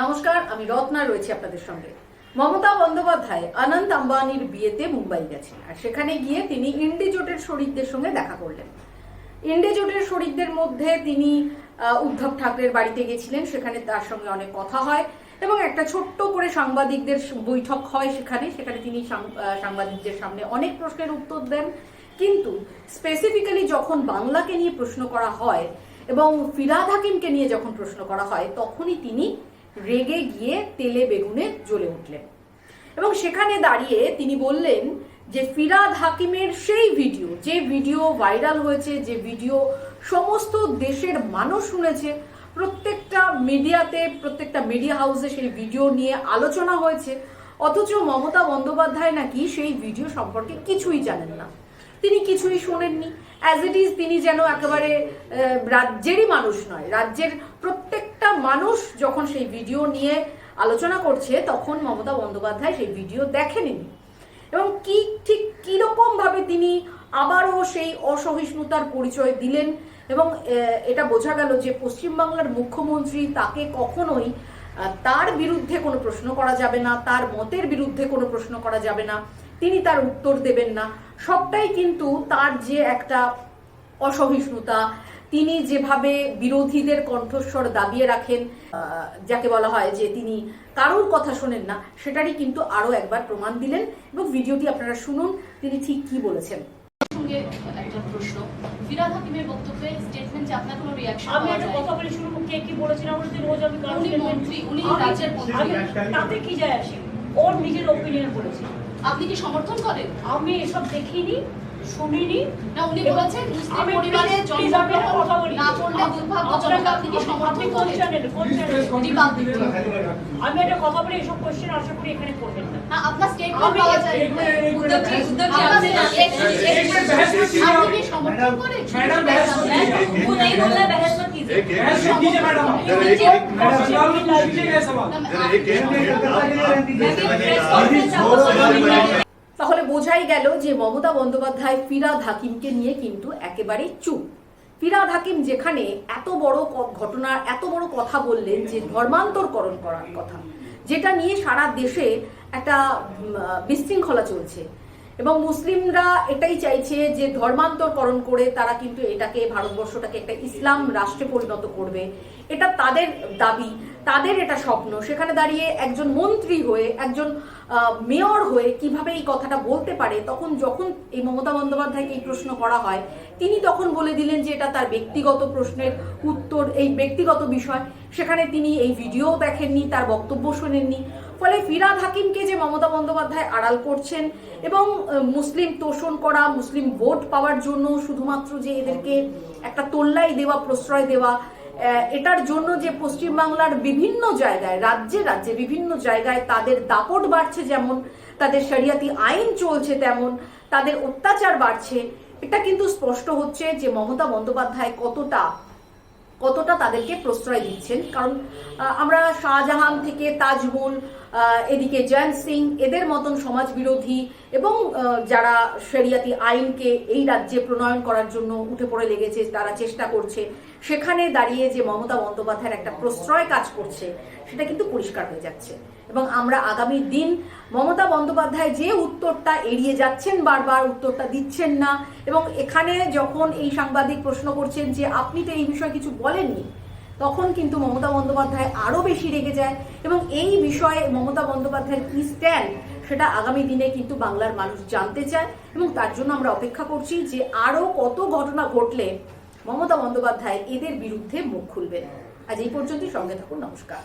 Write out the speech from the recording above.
নমস্কার, আমি রত্না রয়েছি আপনাদের সঙ্গে। মমতা বন্দ্যোপাধ্যায় অনন্ত আম্বানির বিয়েতে মুম্বাই গেছেন আর সেখানে গিয়ে তিনি ইন্ডিজোটের শরিকদের সঙ্গে দেখা করলেন। ইন্ডিজোটের শরিকদের মধ্যে তিনি উদ্ধব ঠাকরের বাড়িতে গেছিলেন, সেখানে তার সঙ্গে অনেক কথা হয় এবং একটা ছোট্ট করে সাংবাদিকদের বৈঠক হয় সেখানে। সেখানে তিনি সাংবাদিকদের সামনে অনেক প্রশ্নের উত্তর দেন। কিন্তু স্পেসিফিক্যালি যখন বাংলাকে নিয়ে প্রশ্ন করা হয় এবং ফিরাদ হাকিমকে নিয়ে যখন প্রশ্ন করা হয়, তখনই তিনি রেগে গিয়ে তেলে বেগুনে জ্বলে উঠলেন। এবং সেখানে দাঁড়িয়ে তিনি বললেন যে, ফিরাদ হাকিমের সেই ভিডিও, যে ভিডিও ভাইরাল হয়েছে, যে ভিডিও সমস্ত দেশের মানুষ শুনেছে, প্রত্যেকটা মিডিয়াতে, প্রত্যেকটা মিডিয়া হাউসে সেই ভিডিও নিয়ে আলোচনা হয়েছে। অথচ মমতা বন্দ্যোপাধ্যায় নাকি সেই ভিডিও সম্পর্কে কিছুই জানেন না। তিনি কিছুই শোনেননি। অ্যাজ ইট ইজ তিনি যেন একেবারে রাজ্যেরই মানুষ নয়, রাজ্যের প্রত্যেকটা মানুষ যখন সেই ভিডিও নিয়ে আলোচনা করছে, তখন মমতা বন্দ্যোপাধ্যায় সেই ভিডিও দেখেনি। এবং কি, ঠিক কীরকম ভাবে তিনি আবারও সেই অসহিষ্ণুতার পরিচয় দিলেন এবং এটা বোঝা গেল যে পশ্চিমবাংলার মুখ্যমন্ত্রী তাকে কখনোই তার বিরুদ্ধে কোনো প্রশ্ন করা যাবে না, তার মতের বিরুদ্ধে কোনো প্রশ্ন করা যাবে না, তিনি তার উত্তর দেবেন না। সবটাই কিন্তু তার যে একটা অসহিষ্ণুতা তিনি যেভাবে বিরোধীদের কণ্ঠস্বর দাবিয়ে রাখেন যাকে বলা হয় যে তিনি কারোর কথা শোনেন না সেটারই কিন্তু আরও একবার প্রমাণ দিলেন এবং ভিডিওটি আপনারা শুনুন তিনি ঠিক কি বলেছেন। সঙ্গে একটা প্রশ্ন। ফিরাদ হাকিমের বক্তব্যে স্টেটমেন্টে আপনার কোনো রিয়াকশন আমি একটা কথা বলে শুরু কে কি বলেছেন আমরা যদি রোজ আমি উনি মন্ত্রী, উনি রাজ্যের মন্ত্রী। তাতে কি যায় আসে? ওর নিজের ওপিনিয়ন বলেছে। আপনি কি সমর্থন করেন? আমি এসব দেখিনি। শুনিনি না উনি এবং বলেছেন মুসলিম আমি পরিবারে please- please আমি একটা কথা জন্মগ্রহণ বলি। না করলে দুর্ভাগ্যজনক আপনি কি আপনি- সমর্থন আপনি কোন করেন চ্যানেলে কোন চ্যানেলে রিপাবলিক আমি একটা কথা বলি এসব কোশ্চেন আশা করি এখানে করবেন না না আপনার স্টেটমেন্ট আমি- পাওয়া যায় উদ্ধবজি উদ্ধবজি আপনার आपसे statement- আপনি কি সমর্থন করেন मैडम, बहस मत कीजिए। वो नहीं बोल रहा बहस मत कीजिए एक एक बहस मत कीजिए मैडम जरा एक- एक मैडम सवाल में पूछिए क्या सवाल না, जरा एक एक मैं भी তাহলে বোঝাই গেল যে মমতা বন্দ্যোপাধ্যায়, ফিরাদ হাকিমকে নিয়ে কিন্তু একেবারে চুপ। ফিরাদ হাকিম যেখানে এত বড় ঘটনার, এত বড় কথা বললেন যে ধর্মান্তরকরণ করার কথা, যেটা নিয়ে সারা দেশে একটা বিশৃঙ্খলা চলছে। এবং মুসলিমরা এটাই চাইছে যে ধর্মান্তরকরণ করে তারা কিন্তু এটাকে, ভারতবর্ষটাকে একটা ইসলাম রাষ্ট্রে পরিণত করবে। এটা তাদের দাবি, তাদের এটা স্বপ্ন। সেখানে দাঁড়িয়ে একজন মন্ত্রী হয়ে, একজন মেয়র হয়ে কীভাবে এই কথাটা বলতে পারে, তখন যখন এই মমতা বন্দ্যোপাধ্যায়কে এই প্রশ্ন করা হয়, তিনি তখন বলে দিলেন যে এটা তার ব্যক্তিগত প্রশ্নের উত্তর, এই ব্যক্তিগত বিষয়। সেখানে তিনি এই ভিডিও দেখেননি, তার বক্তব্য শোনেননি। ফলে ফিরাদ হাকিমকে যে মমতা বন্দ্যোপাধ্যায় আড়াল করছেন এবং মুসলিম তোষণ করা, মুসলিম ভোট পাওয়ার জন্য শুধুমাত্র যে এদেরকে একটা তোল্লাই দেওয়া, প্রশ্রয় দেওয়া এটার জন্য যে পশ্চিমবাংলার বিভিন্ন জায়গায়, রাজ্যে রাজ্যে বিভিন্ন জায়গায় তাদের দাপট বাড়ছে যেমন, তাদের শরিয়াতি আইন চলছে তেমন, তাদের অত্যাচার বাড়ছে, এটা কিন্তু স্পষ্ট হচ্ছে যে মমতা বন্দ্যোপাধ্যায় কতটা কতটা তাদেরকে প্রশ্রয় দিচ্ছেন? কারণ আমরা শাহজাহান থেকে তাজমুল এদিকে জয়ন্ত সিং, এদের মতন সমাজ বিরোধী এবং যারা শরিয়াতি আইনকে এই রাজ্যে প্রণয়ন করার জন্য উঠে পড়ে লেগেছে, তারা চেষ্টা করছে। সেখানে দাঁড়িয়ে যে মমতা বন্দ্যোপাধ্যায়ের একটা প্রশ্রয় কাজ করছে, সেটা কিন্তু পরিষ্কার হয়ে যাচ্ছে। এবং আমরা আগামী দিন মমতা বন্দ্যোপাধ্যায় যে উত্তরটা এড়িয়ে যাচ্ছেন, বারবার উত্তরটা দিচ্ছেন না, এবং এখানে যখন এই সাংবাদিক প্রশ্ন করছেন যে, আপনি তো এই বিষয়ে কিছু বলেননি, তখন কিন্তু মমতা বন্দ্যোপাধ্যায় আরও বেশি রেগে যায়। এবং এই বিষয়ে মমতা বন্দ্যোপাধ্যায়ের কি স্ট্যান্ড সেটা আগামী দিনে কিন্তু বাংলার মানুষ জানতে চায়। এবং তার জন্য আমরা অপেক্ষা করছি যে আরও কত ঘটনা ঘটলে মমতা বন্দ্যোপাধ্যায় এদের বিরুদ্ধে মুখ খুলবেন। আজ এই পর্যন্তই সঙ্গে থাকুন নমস্কার।